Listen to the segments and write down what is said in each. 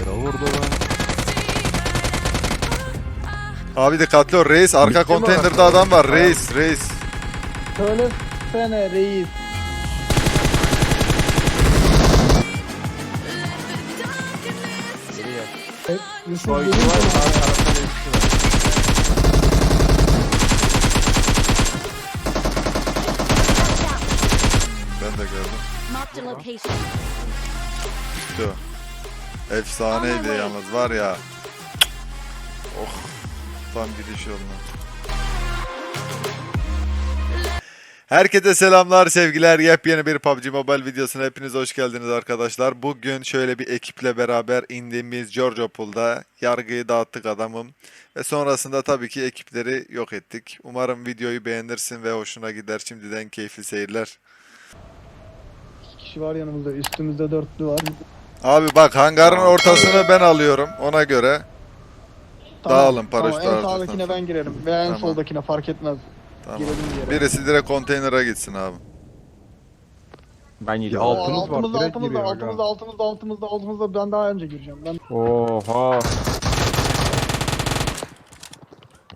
Hayra vurdu lan. Abi dikkatli ol reis. Arka Bitti mi adam var. Reis reis. Söylesene reis. E, Yusuf var. Ben de gördüm. Marked a location. Gitti o. Efsaneydi yalnız var ya. Oh. Tam gidiş yoluna. Herkese selamlar, sevgiler. Yepyeni bir PUBG Mobile videosuna hepiniz hoş geldiniz arkadaşlar. Bugün şöyle bir ekiple beraber indiğimiz Giorgio Pool'da yargıyı dağıttık adamım. Ve sonrasında tabii ki ekipleri yok ettik. Umarım videoyu beğenirsin ve hoşuna gider. Şimdiden keyifli seyirler. İki kişi var yanımızda. Üstümüzde dörtlü var. Abi bak hangarın ortasını ben alıyorum ona göre. Dağılın, paraşütü Tamam, en sağdakine ben girerim. Veya en Tamam. soldakine fark etmez. Tamam. Girelim yere. Birisi direkt konteynere gitsin abi. Ben. Ya, Altımız var. altımızda, Direkt altımızda, giriyor. altımızda, altımızda, altımızda, altımızda. Ben daha önce gireceğim. Ben Oha.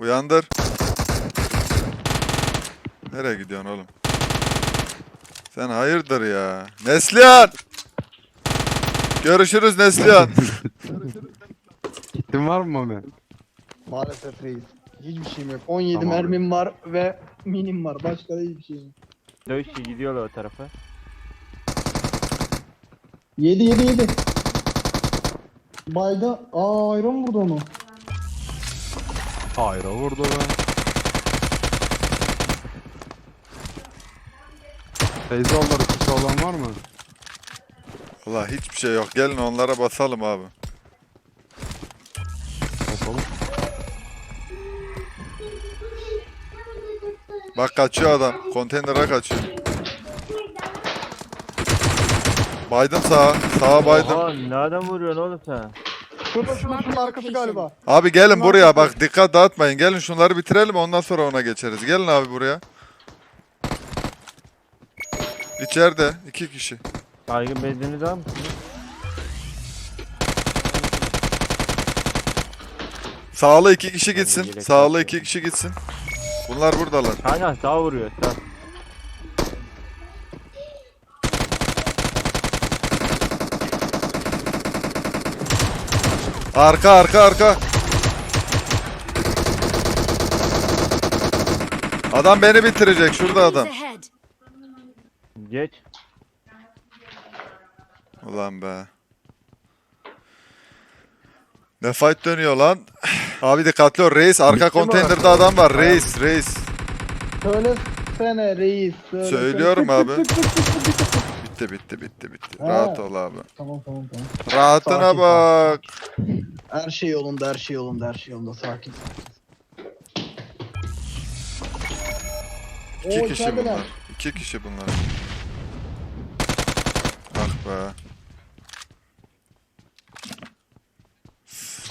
Uyandır. Nereye gidiyorsun oğlum? Sen hayırdır ya? Neslihan! Görüşürüz Neslihan. Kitin var mı Mami? maalesef reis. Hiçbir şeyim yok. 17 Tamam. mermim var ve minim var. Başka da hiçbir şeyim yok. Dövüşçü gidiyorlar o tarafa. 7 7 7. Bayda aa ayran vurdu onu. Hayra vurdu lan. Teyze onları kısa olan var mı? Valla hiçbir şey yok. Gelin onlara basalım abi. Bakalım. Bak kaçıyor adam. Konteynere kaçıyor. Baydım sağa. Sağa baydım. Oha nereden vuruyorsun oğlum sen? Şurada şurada şunun arkası galiba. Abi gelin buraya bak dikkat dağıtmayın. Gelin şunları bitirelim ondan sonra ona geçeriz. Gelin abi buraya. İçeride iki kişi. Baygın beziniz var mısınız? Sağlı iki kişi gitsin. Sağlı iki kişi gitsin. Bunlar buradalar. Kanka sağ vuruyor sağ. Arka arka arka. Adam beni bitirecek. Şurada adam. Geç. Ulan be. Ne fight dönüyor lan? Abi dikkatli ol reis. Arka orası? adam var. Reis reis. Söylesene reis. Söylesene. Söylüyorum abi. Bitti bitti bitti bitti. Ha. Rahat ol abi. Tamam tamam tamam. Rahatına Sakin, bak. Her şey yolunda, her şey yolunda, her şey yolunda. Sakin. İki Oo, kişi içerideler. bunlar. İki kişi bunlar. Ah be.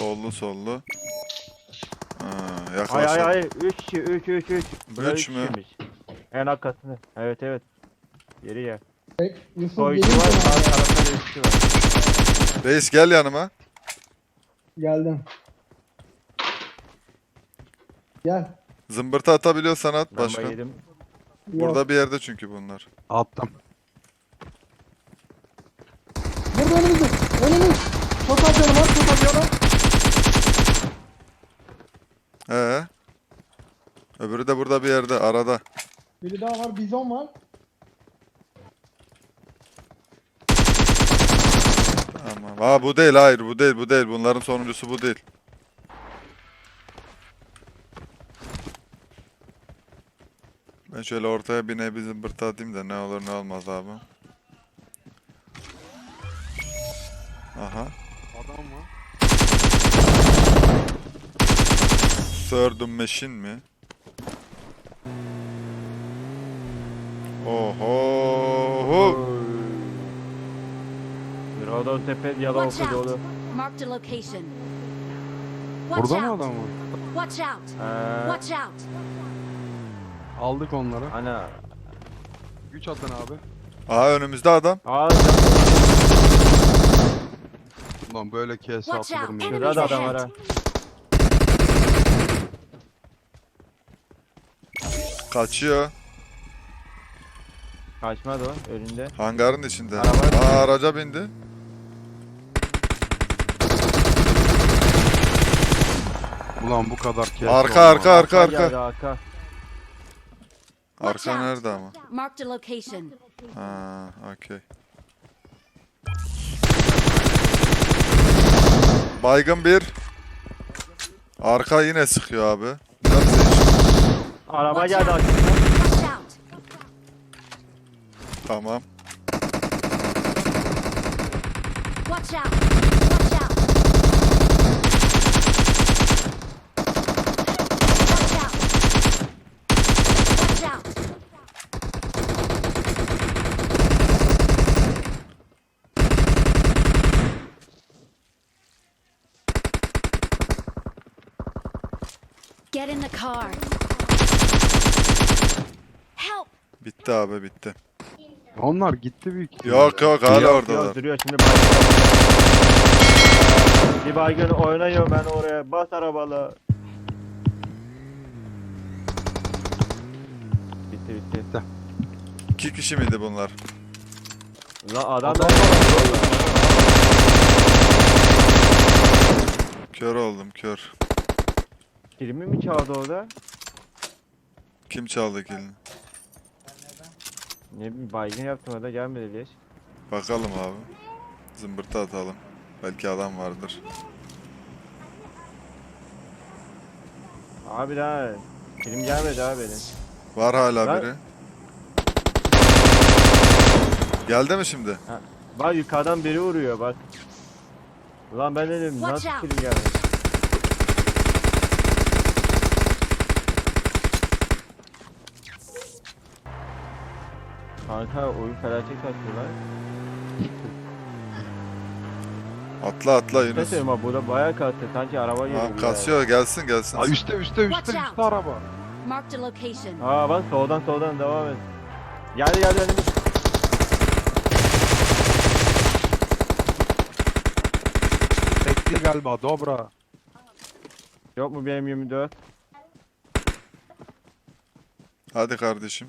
Sollu sollu. Ha, Ay yaklaşalım. ay ay 3 kişi 3 3 3. Üç mü? En arkasını. Evet evet. Geri gel. Pek, Yusuf Soycu gelin var. Sağ sana. tarafta birisi var. Reis gel yanıma. Geldim. Gel. Zımbırtı atabiliyorsan at Bomba başkan. yedim. Yok. Burada bir yerde çünkü bunlar. Attım. Burada önümüzde. Önümüz. Çok az yanı var, çok az yanı. Ee. Öbürü de burada bir yerde arada. Biri daha var, bizon var. Tamam. Aa bu değil hayır bu değil bu değil. Bunların sonuncusu bu değil. Ben şöyle ortaya bir nebi zımbırtı atayım da ne olur ne olmaz abi. Aha. Adam mı? Sördüm meşin mi? Oho. Mirado tepe yalan Watch oku out. dolu. Marked a location. Watch Burada mı out. adam var? Watch out. Ee, Watch out. Aldık onları. ana. Güç atın abi. Aha önümüzde adam. Aa Ulan böyle kese Watch atılır mı? Şurada da adam var ha. Kaçıyor. Kaçmadı o önünde. Hangarın içinde. Araba- Aa araca bindi. Ulan bu kadar kese Arka olmaz. arka arka arka. Geldi, arka. Arka nerede ama? Marked a location. Ha, okey. Baygın bir. Arka yine sıkıyor abi. Araba geldi arkadan. Tamam. Watch out. Watch out. Watch out. Watch out. Get in the car. Help! Bitti abi bitti. Onlar gitti büyük. ihtimalle. Yok yok hala Yok, oradalar. yok, duruyor şimdi baygın. Bir baygın oynuyor ben oraya. Bas arabalı. Bitti bitti. İki kişi miydi bunlar? Lan adam da Kör oldum kör. Kirimi mi çaldı orada? Kim çaldı kilini? Ne bileyim baygın yaptım orada gelmedi leş. Bakalım abi. Zımbırtı atalım. Belki adam vardır. Abi daha kirim gelmedi abi benim. Var hala Ben- biri. Geldi mi şimdi? Bak yukarıdan biri vuruyor bak. Ulan ben dedim Watch nasıl out. kirim gelmedi? Kanka oyun felaket lan. Atla atla Yunus. söyleyeyim abi burada bayağı kastı sanki araba geliyor. Tamam kasıyor gelsin gelsin. Aa, üstte üstte üstte Watch üstte out. araba. Marked a location. Aa bak soldan soldan devam et. Geldi geldi önümüz. Tekli galiba dobra. Yok mu bir M24? Hadi kardeşim.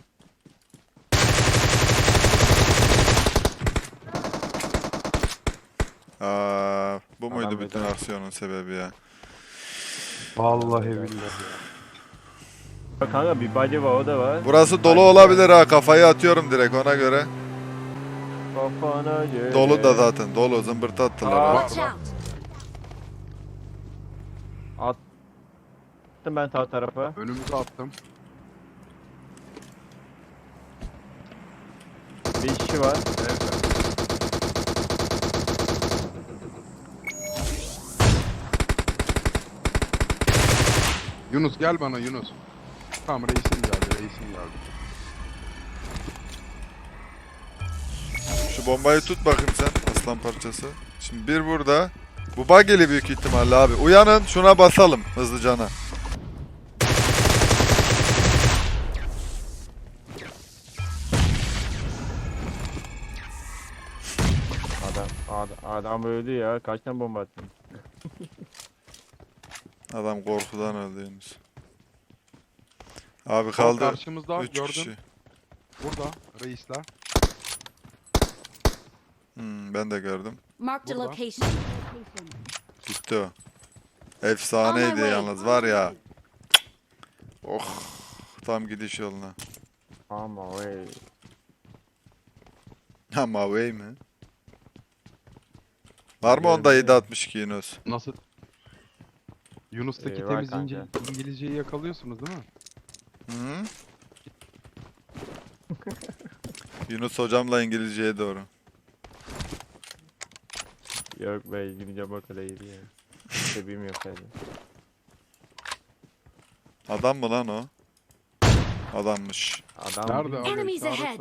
Aa, bu muydu bütün aksiyonun sebebi ya? Vallahi billahi. Bak kanka bir body var o da var. Burası dolu olabilir ha kafayı atıyorum direkt ona göre. Kafana göre. Dolu da zaten dolu zımbırtı attılar. Aa. ha. Watch out. Attım ben sağ tarafa. Önümüze attım. Bir kişi var. Yunus gel bana Yunus. Tamam reisim geldi reisim geldi. Şu bombayı tut bakayım sen aslan parçası. Şimdi bir burada. Bu bageli büyük ihtimalle abi. Uyanın şuna basalım hızlıcana. Adam, adam, adam öldü ya. Kaç tane bomba attın? Adam korkudan öldü Yunus. Abi kaldı Karşımızda 3 gördüm. kişi. Burada reisler. Hmm, ben de gördüm. Marked a Burada. location. Gitti o. Efsaneydi way. yalnız var ya. Oh tam gidiş yoluna. Ama vay. Ama way mi? Var mı onda ya. 762 Yunus? Nasıl? Yunus'taki Ee, var temiz kanka. ince, İngilizceyi yakalıyorsunuz değil mi? Hı? Yunus hocamla İngilizceye doğru. Yok be gidince bak öyle iyiydi ya. Bilmiyorum sadece. Adam mı lan o? Adammış. Adam Nerede abi? Enemies ahead.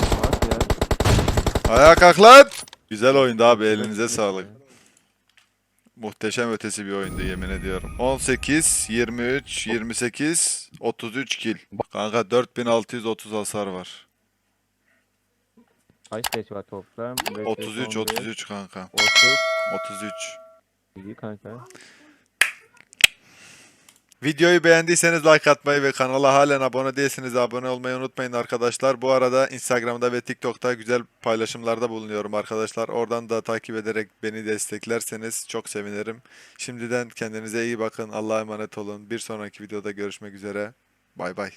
Bak ya. Ayağa kalk lan! Güzel oyundu abi elinize sağlık. Muhteşem ötesi bir oyundu yemin ediyorum. 18, 23, 28, 33 kill. Kanka 4630 hasar var. Kaç seç var toplam? 5, 33 33 kanka. 30. 33. İyi kanka. Videoyu beğendiyseniz like atmayı ve kanala halen abone değilseniz abone olmayı unutmayın arkadaşlar. Bu arada Instagram'da ve TikTok'ta güzel paylaşımlarda bulunuyorum arkadaşlar. Oradan da takip ederek beni desteklerseniz çok sevinirim. Şimdiden kendinize iyi bakın. Allah'a emanet olun. Bir sonraki videoda görüşmek üzere. Bay bay.